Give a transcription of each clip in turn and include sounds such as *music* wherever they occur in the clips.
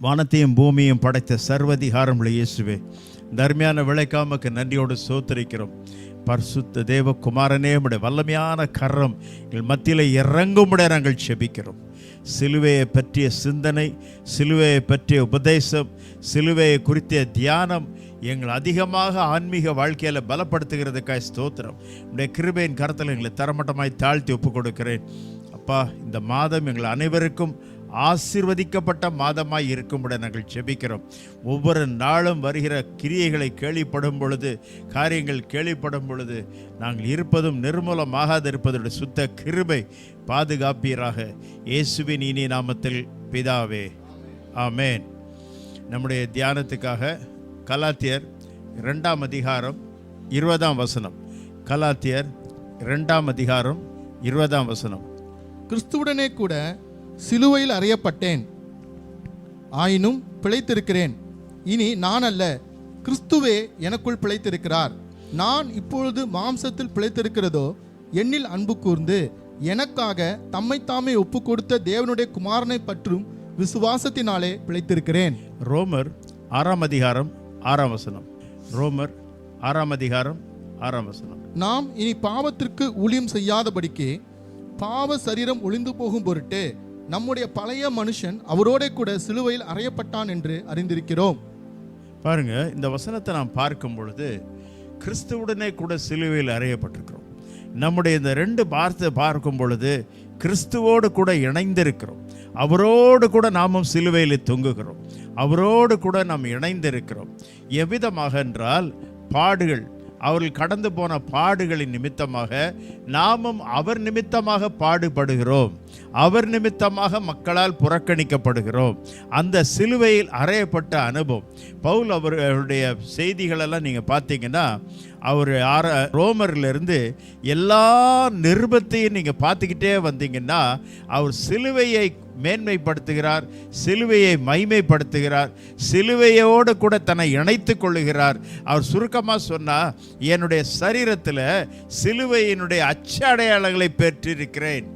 வானத்தையும் பூமியும் படைத்த சர்வதிகாரம் உள்ள இயேசுவே தர்மியான விளைக்காமக்கு நன்றியோடு சோத்தரிக்கிறோம். பரிசுத்த தேவகுமாரனே உடைய வல்லமையான கரம் எங்கள் மத்தியில் இறங்கும்பட நாங்கள் செபிக்கிறோம். சிலுவையை பற்றிய சிந்தனை சிலுவையை பற்றிய உபதேசம் சிலுவையை குறித்த தியானம் எங்கள் அதிகமாக ஆன்மீக வாழ்க்கையில் பலப்படுத்துகிறதுக்காக ஸ்தோத்திரம். உடைய கிருபையின் கருத்தில் எங்களை தரமட்டமாய் தாழ்த்தி ஒப்புக் கொடுக்கிறேன் அப்பா இந்த மாதம் எங்கள் அனைவருக்கும் ஆசிர்வதிக்கப்பட்ட மாதமாய் இருக்கும்படி நாங்கள் செபிக்கிறோம் ஒவ்வொரு நாளும் வருகிற கிரியைகளை கேள்விப்படும் பொழுது காரியங்கள் கேள்விப்படும் பொழுது நாங்கள் இருப்பதும் நிர்மூலமாகாதிருப்பதோட சுத்த கிருபை பாதுகாப்பீராக. இயேசுவின் இனி நாமத்தில் பிதாவே. ஆமேன். நம்முடைய தியானத்துக்காக கலாத்தியர் இரண்டாம் அதிகாரம் இருபதாம் வசனம். கலாத்தியர் இரண்டாம் அதிகாரம் இருபதாம் வசனம். கிறிஸ்துவுடனே கூட சிலுவையில் அறையப்பட்டேன். ஆயினும் பிழைத்திருக்கிறேன். இனி நான் அல்ல கிறிஸ்துவே எனக்குள் பிழைத்திருக்கிறார். நான் இப்பொழுது மாம்சத்தில் பிழைத்திருக்கிறதோ என்னில் அன்பு கூர்ந்து எனக்காக தம்மைத்தாமே ஒப்பு கொடுத்த தேவனுடைய குமாரனை பற்றும் விசுவாசத்தினாலே பிழைத்திருக்கிறேன். ரோமர் ஆறாம் அதிகாரம் ஆறாம் வசனம். ரோமர் ஆறாம் அதிகாரம் ஆறாம் வசனம். நாம் இனி பாவத்திற்கு ஊழியம் செய்யாதபடிக்கு பாவ சரீரம் ஒளிந்து போகும் பொருட்டு நம்முடைய பழைய மனுஷன் அவரோட கூட சிலுவையில் அறையப்பட்டான் என்று அறிந்திருக்கிறோம். பாருங்க இந்த வசனத்தை நாம் பார்க்கும் பொழுது கிறிஸ்துவுடனே கூட சிலுவையில் அறையப்பட்டிருக்கிறோம். நம்முடைய இந்த ரெண்டு வார்த்தை பார்க்கும் பொழுது கிறிஸ்துவோடு கூட இணைந்திருக்கிறோம். அவரோடு கூட நாமும் சிலுவையில் தொங்குகிறோம். அவரோடு கூட நாம் இணைந்திருக்கிறோம். எவ்விதமாக என்றால் பாடுகள் அவர்கள் கடந்து போன பாடுகளின் நிமித்தமாக நாமும் அவர் நிமித்தமாக பாடுபடுகிறோம். அவர் நிமித்தமாக மக்களால் புறக்கணிக்கப்படுகிறோம். அந்த சிலுவையில் அறையப்பட்ட அனுபவம். பவுல் அவர்களுடைய செய்திகளெல்லாம் நீங்கள் பார்த்தீங்கன்னா அவர் ஆர ரோமர்லேருந்து எல்லா நிருபத்தையும் நீங்கள் பார்த்துக்கிட்டே வந்தீங்கன்னா அவர் சிலுவையை மேன்மைப்படுத்துகிறார் சிலுவையை மைமைப்படுத்துகிறார் சிலுவையோடு கூட தன்னை இணைத்து கொள்ளுகிறார். அவர் சுருக்கமாக சொன்னால் என்னுடைய சரீரத்தில் சிலுவையினுடைய அச்ச அடையாளங்களை பெற்றிருக்கிறேன்.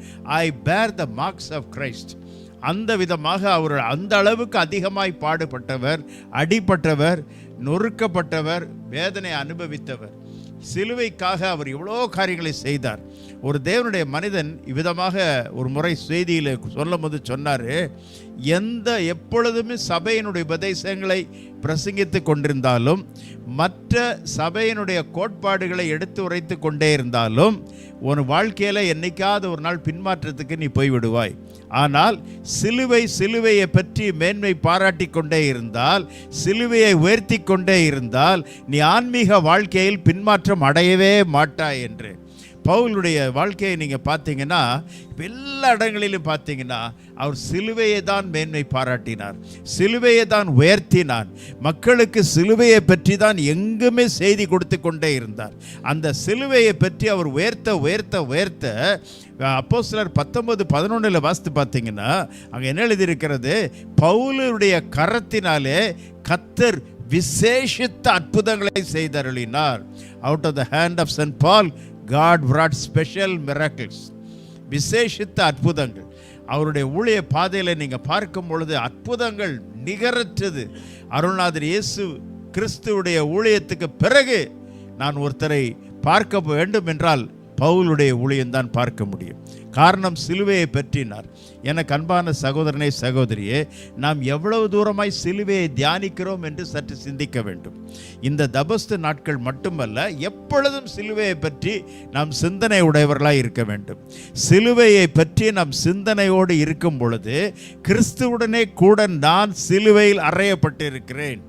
ஐ பேர் த மார்க்ஸ் ஆஃப் கிரைஸ்ட் அந்த விதமாக அவர் அந்த அளவுக்கு அதிகமாய் பாடுபட்டவர் அடிபட்டவர் நொறுக்கப்பட்டவர் வேதனை அனுபவித்தவர். சிலுவைக்காக அவர் எவ்வளோ காரியங்களை செய்தார். ஒரு தேவனுடைய மனிதன் இவ்விதமாக ஒரு முறை செய்தியில் சொல்லும் போது சொன்னார் எந்த எப்பொழுதுமே சபையினுடைய உபதேசங்களை பிரசங்கித்து கொண்டிருந்தாலும் மற்ற சபையினுடைய கோட்பாடுகளை எடுத்து உரைத்து கொண்டே இருந்தாலும் உன் வாழ்க்கையில் என்னைக்காவது ஒரு நாள் பின்மாற்றத்துக்கு நீ போய்விடுவாய். ஆனால் சிலுவை சிலுவையை பற்றி மேன்மை பாராட்டி கொண்டே இருந்தால் சிலுவையை உயர்த்தி கொண்டே இருந்தால் நீ ஆன்மீக வாழ்க்கையில் பின்மாற்றம் அடையவே மாட்டாய் என்று. பவுலுடைய வாழ்க்கையை நீங்கள் பார்த்தீங்கன்னா எல்லா இடங்களிலும் பார்த்தீங்கன்னா அவர் சிலுவையை தான் மேன்மை பாராட்டினார். சிலுவையை தான் உயர்த்தினார். மக்களுக்கு சிலுவையை பற்றி தான் எங்குமே செய்தி கொடுத்து கொண்டே இருந்தார். அந்த சிலுவையை பற்றி அவர் உயர்த்த உயர்த்த உயர்த்த அப்போ சிலர் பத்தொன்பது பதினொன்றில் வாசித்து பார்த்தீங்கன்னா அங்கே என்ன எழுதியிருக்கிறது? பவுலுடைய கரத்தினாலே கத்தர் விசேஷித்த அற்புதங்களை செய்தருளினார். Out of the hand of saint Paul God wrought special miracles விசேஷித்த அற்புதங்கள். அவருடைய ஊழிய பாதையில் நீங்கள் பார்க்கும் பொழுது அற்புதங்கள் நிகரற்றது. அருள்நாதர் இயேசு கிறிஸ்துவுடைய ஊழியத்துக்கு பிறகு நான் ஒருத்தரை பார்க்க வேண்டும் என்றால் பவுலுடைய ஊழியம்தான் பார்க்க முடியும். காரணம் சிலுவையை பற்றினார். எனக்கு அன்பான சகோதரனே சகோதரியே நாம் எவ்வளவு தூரமாய் சிலுவையை தியானிக்கிறோம் என்று சற்று சிந்திக்க வேண்டும். இந்த தபஸ்து நாட்கள் மட்டுமல்ல எப்பொழுதும் சிலுவையை பற்றி நாம் சிந்தனை உடையவர்களாக இருக்க வேண்டும். சிலுவையை பற்றி நாம் சிந்தனையோடு இருக்கும் பொழுது கிறிஸ்துவுடனே கூட நான் சிலுவையில் அறையப்பட்டிருக்கிறேன்.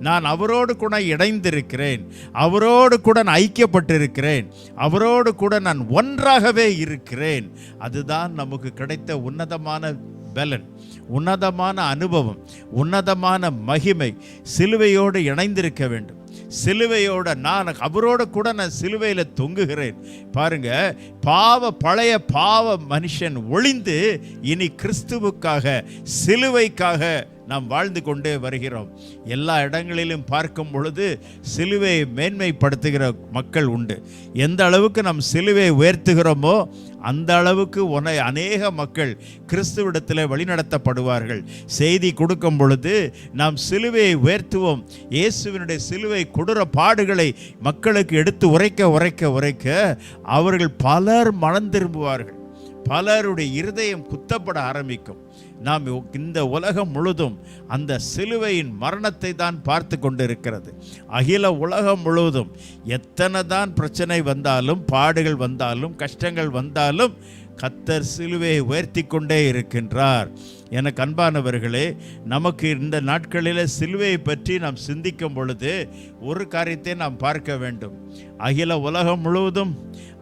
நான் அவரோடு கூட இணைந்திருக்கிறேன். அவரோடு கூட நான் ஐக்கியப்பட்டிருக்கிறேன். அவரோடு கூட நான் ஒன்றாகவே இருக்கிறேன். அதுதான் நமக்கு கிடைத்த உன்னதமான பலன் உன்னதமான அனுபவம் உன்னதமான மகிமை. சிலுவையோடு இணைந்திருக்க வேண்டும். சிலுவையோட நான் அவரோட கூட நான் சிலுவையில் தொங்குகிறேன். பாருங்க பாவ பழைய பாவ மனுஷன் ஒளிந்து இனி கிறிஸ்துவுக்காக சிலுவைக்காக நாம் வாழ்ந்து கொண்டே வருகிறோம். எல்லா இடங்களிலும் பார்க்கும் பொழுது சிலுவையை மேன்மைப்படுத்துகிற மக்கள் உண்டு. எந்த அளவுக்கு நாம் சிலுவையை உயர்த்துகிறோமோ அந்த அளவுக்கு உன்னை அநேக மக்கள் கிறிஸ்துவிடத்தில் வழிநடத்தப்படுவார்கள். செய்தி கொடுக்கும் பொழுது நாம் சிலுவையை உயர்த்துவோம். இயேசுவினுடைய சிலுவை கொடூர பாடுகளை மக்களுக்கு எடுத்து உரைக்க உரைக்க உரைக்க அவர்கள் பலர் மனம் திரும்புவார்கள். பலருடைய இருதயம் குத்தப்பட ஆரம்பிக்கும். நாம் இந்த உலகம் முழுதும் அந்த சிலுவையின் மரணத்தை தான் பார்த்து கொண்டிருக்கிறது. அகில உலகம் முழுவதும் எத்தனை தான் பிரச்சனை வந்தாலும் பாடுகள் வந்தாலும் கஷ்டங்கள் வந்தாலும் கத்தர் சிலுவையை உயர்த்தி கொண்டே இருக்கின்றார். எனக்கு அன்பானவர்களே நமக்கு இந்த நாட்களில் சிலுவையை பற்றி நாம் சிந்திக்கும் பொழுது ஒரு காரியத்தை நாம் பார்க்க வேண்டும். அகில உலகம் முழுவதும்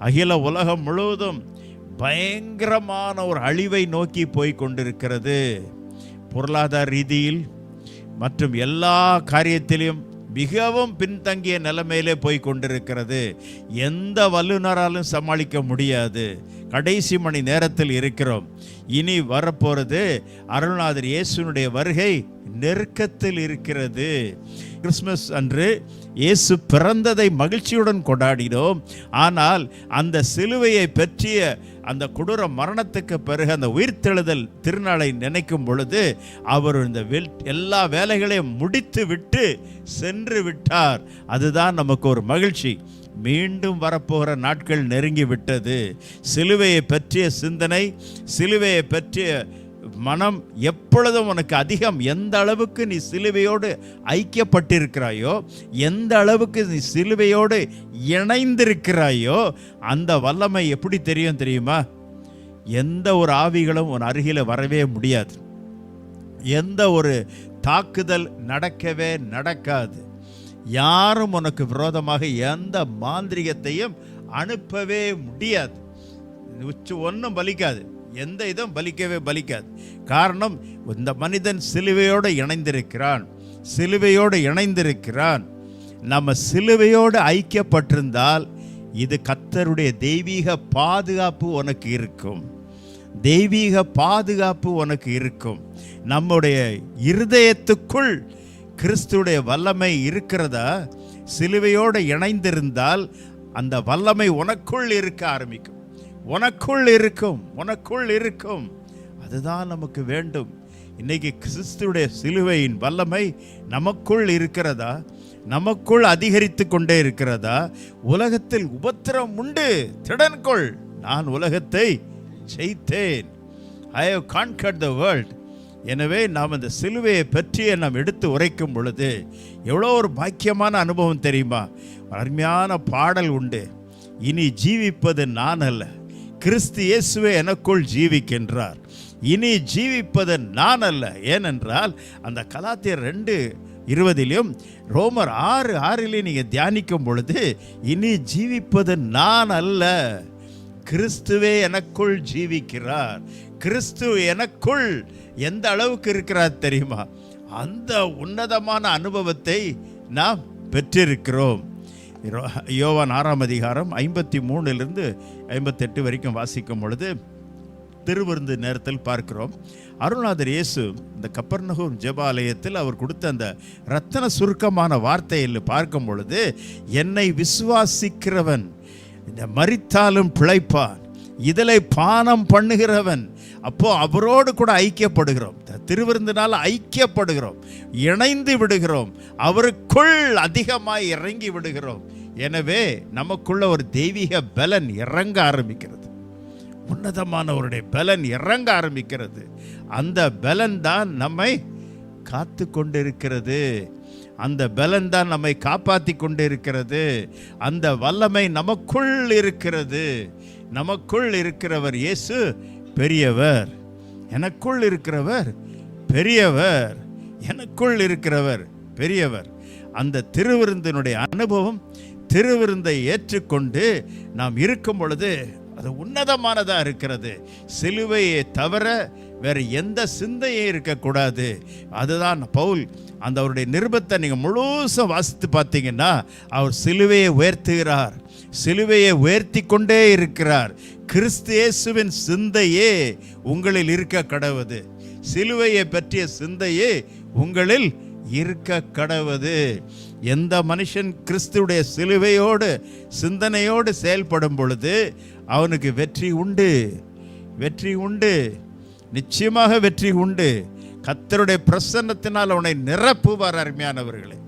அகில உலகம் முழுவதும் பயங்கரமான ஒரு அழிவை நோக்கி போய் கொண்டிருக்கிறது பொருளாதார ரீதியில் மற்றும் எல்லா காரியத்திலும் மிகவும் பின்தங்கிய நிலைமையிலே போய் கொண்டிருக்கிறது. எந்த வல்லுநராலும் சமாளிக்க முடியாது. கடைசி மணி நேரத்தில் இருக்கிறோம். இனி வரப்போகிறது அருள்நாதர் இயேசுனுடைய வருகை நெருக்கத்தில் இருக்கிறது. கிறிஸ்மஸ் அன்று இயேசு பிறந்ததை மகிழ்ச்சியுடன் கொண்டாடினோம். ஆனால் அந்த சிலுவையை பற்றிய அந்த கொடூர மரணத்துக்கு பிறகு அந்த உயிர்த்தெழுதல் திருநாளை நினைக்கும் பொழுது அவர் இந்த வெல் எல்லா வேலைகளையும் முடித்து விட்டு சென்று விட்டார். அதுதான் நமக்கு ஒரு மகிழ்ச்சி. மீண்டும் வரப்போகிற நாட்கள் நெருங்கி விட்டது. சிலுவையை பற்றிய சிந்தனை சிலுவையை பற்றிய மனம் எப்பொழுதும் உனக்கு அதிகம் எந்த அளவுக்கு நீ சிலுவையோடு ஐக்கியப்பட்டிருக்கிறாயோ எந்த அளவுக்கு நீ சிலுவையோடு இணைந்திருக்கிறாயோ அந்த வல்லமை எப்படி தெரியும் தெரியுமா? எந்த ஒரு ஆவிகளும் உன் அருகில் வரவே முடியாது. எந்த ஒரு தாக்குதல் நடக்கவே நடக்காது. யாரும் உனக்கு விரோதமாக எந்த மாந்திரிகத்தையும் அனுப்பவே முடியாது. உச்சு ஒன்றும் பலிக்காது. எந்த இதுவும் பலிக்கவே பலிக்காது. காரணம் இந்த மனிதன் சிலுவையோடு இணைந்திருக்கிறான். சிலுவையோடு இணைந்திருக்கிறான். நம்ம சிலுவையோடு ஐக்கியப்பட்டிருந்தால் இது கத்தருடைய தெய்வீக பாதுகாப்பு உனக்கு இருக்கும். தெய்வீக பாதுகாப்பு உனக்கு இருக்கும். நம்முடைய இருதயத்துக்குள் கிறிஸ்துடைய வல்லமை இருக்கிறதா? சிலுவையோடு இணைந்திருந்தால் அந்த வல்லமை உனக்குள் இருக்க ஆரம்பிக்கும். உனக்குள் இருக்கும் உனக்குள் இருக்கும். அதுதான் நமக்கு வேண்டும். இன்னைக்கு கிறிஸ்துடைய சிலுவையின் வல்லமை நமக்குள் இருக்கிறதா? நமக்குள் அதிகரித்து கொண்டே இருக்கிறதா? உலகத்தில் உபத்திரம் உண்டு. திடன்கொள் நான் உலகத்தை ஜெயித்தேன். ஐ ஹவ் கான்கட் த வேர்ல்ட் எனவே நாம் அந்த சிலுவையை பற்றிய நாம் எடுத்து உரைக்கும் பொழுது எவ்வளோ ஒரு பாக்கியமான அனுபவம் தெரியுமா? அருமையான பாடல் உண்டு. இனி ஜீவிப்பது நான் அல்ல. கிறிஸ்து இயேசுவே எனக்குள் ஜீவிக்கின்றார். இனி ஜீவிப்பது நான் அல்ல. ஏனென்றால் அந்த கலாத்தியர் ரெண்டு இருபதிலும் ரோமர் ஆறு ஆறிலே நீங்கள் தியானிக்கும் பொழுது இனி ஜீவிப்பது நான் அல்ல. கிறிஸ்துவே எனக்குள் ஜீவிக்கிறார். கிறிஸ்து எனக்குள் எந்த அளவுக்கு இருக்கிறார் தெரியுமா? அந்த உன்னதமான அனுபவத்தை நாம் பெற்றிருக்கிறோம். யோவான் ஆறாம் அதிகாரம் ஐம்பத்தி மூணுலேருந்து ஐம்பத்தெட்டு வரைக்கும் வாசிக்கும் பொழுது திருவிருந்து நேரத்தில் பார்க்கிறோம். அருணாதர் இயேசு இந்த கப்பர்நகூர் ஜெபாலயத்தில் அவர் கொடுத்த அந்த ரத்தன சுருக்கமான வார்த்தையில் பார்க்கும் பொழுது என்னை விசுவாசிக்கிறவன் இந்த மரித்தாலும் பிழைப்பான் இதில் பானம் பண்ணுகிறவன் அப்போ அவரோடு கூட ஐக்கியப்படுகிறோம். த- திருவிருந்தினால் ஐக்கியப்படுகிறோம். இணைந்து விடுகிறோம். அவருக்குள் அதிகமாக இறங்கி விடுகிறோம். எனவே நமக்குள்ள ஒரு தெய்வீக பலன் இறங்க ஆரம்பிக்கிறது. உன்னதமானவருடைய பலன் இறங்க ஆரம்பிக்கிறது. அந்த பலன் தான் நம்மை காத்து கொண்டிருக்கிறது. அந்த பலன் தான் நம்மை காப்பாற்றி கொண்டிருக்கிறது. அந்த வல்லமை நமக்குள் இருக்கிறது. நமக்குள் இருக்கிறவர் இயேசு பெரியவர் எனக்குள் இருக்கிறவர் பெரியவர் எனக்குள் இருக்கிறவர் பெரியவர். அந்த திருவிருந்தினுடைய அனுபவம் திருவிருந்தை ஏற்றுக்கொண்டு நாம் இருக்கும் பொழுது அது உன்னதமானதாக இருக்கிறது. சிலுவையை தவிர வேறு எந்த சிந்தையும் இருக்கக்கூடாது. அதுதான் பவுல் அந்த அவருடைய நிருபத்தை நீங்கள் முழுசாக வாசித்து பார்த்தீங்கன்னா அவர் சிலுவையை உயர்த்துகிறார். சிலுவையை உயர்த்தி கொண்டே இருக்கிறார். கிறிஸ்து இயேசுவின் சிந்தையே உங்களில் இருக்க கடவுது. சிலுவையை பற்றிய சிந்தையே உங்களில் இருக்க கடவுது. எந்த மனுஷன் கிறிஸ்துடைய சிலுவையோடு சிந்தனையோடு செயல்படும் பொழுது அவனுக்கு வெற்றி உண்டு. வெற்றி உண்டு. நிச்சயமாக வெற்றி உண்டு. கத்தருடைய பிரசன்னத்தினால் உன்னை நிரப்புவார் அருமையானவர்களே.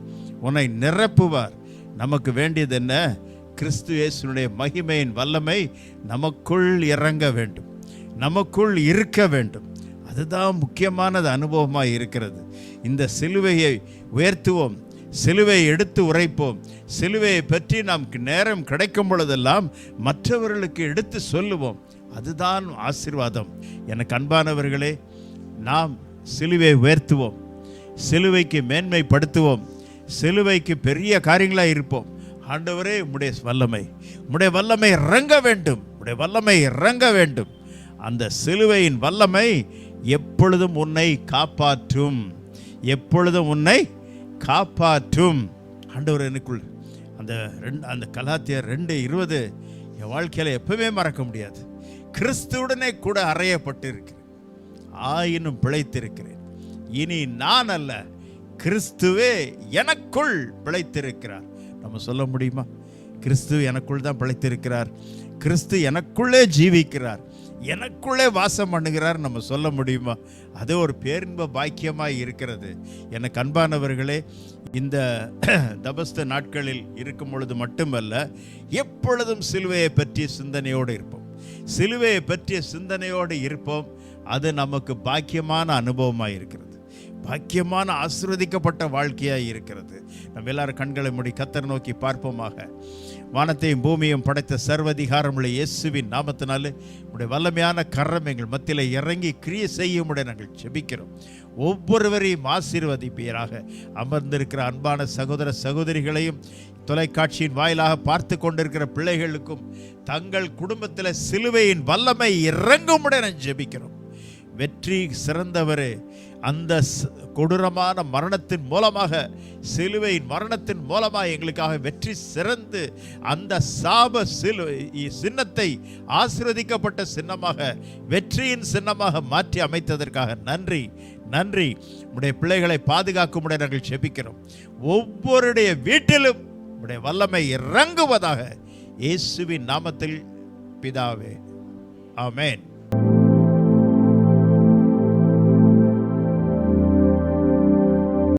உன்னை நிரப்புவார். நமக்கு வேண்டியது என்ன? கிறிஸ்து இயேசுனுடைய மகிமையின் வல்லமை நமக்குள் இறங்க வேண்டும். நமக்குள் இருக்க வேண்டும். அதுதான் முக்கியமானது அனுபவமாக இருக்கிறது. இந்த சிலுவையை உயர்த்துவோம். சிலுவையை எடுத்து உரைப்போம். சிலுவையை பற்றி நமக்கு நேரம் கிடைக்கும் பொழுதெல்லாம் மற்றவர்களுக்கு எடுத்து சொல்லுவோம். அதுதான் ஆசீர்வாதம். எனக்கு அன்பானவர்களே நாம் சிலுவை உயர்த்துவோம். சிலுவைக்கு மேன்மைப்படுத்துவோம். சிலுவைக்கு பெரிய காரியங்களாக இருப்போம். ஆண்டவரே உம்முடைய வல்லமை. உம்முடைய வல்லமை இறங்க வேண்டும். உம்முடைய வல்லமை இறங்க வேண்டும். அந்த சிலுவையின் வல்லமை எப்பொழுதும் உன்னை காப்பாற்றும். எப்பொழுதும் உன்னை காப்பாற்றும். ஆண்டவர் எனக்குள் அந்த ரெண்டு அந்த கலாத்தியர் ரெண்டு இருபது என் வாழ்க்கையில் எப்பவுமே மறக்க முடியாது. கிறிஸ்துவுடனே கூட அறையப்பட்டிருக்கிறேன். ஆயினும் பிழைத்திருக்கிறேன். இனி நான் அல்ல கிறிஸ்துவே எனக்குள் பிழைத்திருக்கிறார். நம்ம சொல்ல முடியுமா? கிறிஸ்து எனக்குள் தான் பிழைத்திருக்கிறார். கிறிஸ்து எனக்குள்ளே ஜீவிக்கிறார். எனக்குள்ளே வாசம் பண்ணுகிறார் நம்ம சொல்ல முடியுமா? அது ஒரு பேரின்ப பாக்கியமாக இருக்கிறது. எனக்கு அன்பானவர்களே இந்த *clears throat* தபஸ்த நாட்களில் இருக்கும் பொழுது மட்டுமல்ல எப்பொழுதும் சிலுவையை பற்றிய சிந்தனையோடு இருப்போம். சிலுவையை பற்றிய சிந்தனையோடு இருப்போம். அது நமக்கு பாக்கியமான அனுபவமாக இருக்கிறது. பாக்கியமான ஆசிர்வதிக்கப்பட்ட வாழ்க்கையாக இருக்கிறது. நம்ம எல்லாரும் கண்களை மூடி கத்தர் நோக்கி பார்ப்போமாக. வானத்தையும் பூமியும் படைத்த சர்வதிகாரமுள்ள இயேசுவின் நாமத்தினாலே உடைய வல்லமையான கரம் எங்கள் மத்தியில் இறங்கி கிரிய செய்யும்படி நாங்கள் செபிக்கிறோம் ஒவ்வொருவரையும் ஆசீர்வதிப்பீராக. அமர்ந்திருக்கிற அன்பான சகோதர சகோதரிகளையும் தொலைக்காட்சியின் வாயிலாக பார்த்து கொண்டிருக்கிற பிள்ளைகளுக்கும் தங்கள் குடும்பத்தில் சிலுவையின் வல்லமை இறங்கும்படி நான் ஜெபிக்கிறோம். வெற்றி சிறந்தவரே. அந்த கொடூரமான மரணத்தின் மூலமாக சிலுவையின் மரணத்தின் மூலமாக எங்களுக்காக வெற்றி சிறந்து அந்த சாப சிலுவை சின்னத்தை ஆசிர்வதிக்கப்பட்ட சின்னமாக வெற்றியின் சின்னமாக மாற்றி அமைத்ததற்காக நன்றி நன்றி. உடைய பிள்ளைகளை பாதுகாக்கும் உடைய நாங்கள் செபிக்கிறோம் ஒவ்வொருடைய வீட்டிலும் உடைய வல்லமை இறங்குவதாக இயேசுவின் நாமத்தில் பிதாவே. ஆமேன்.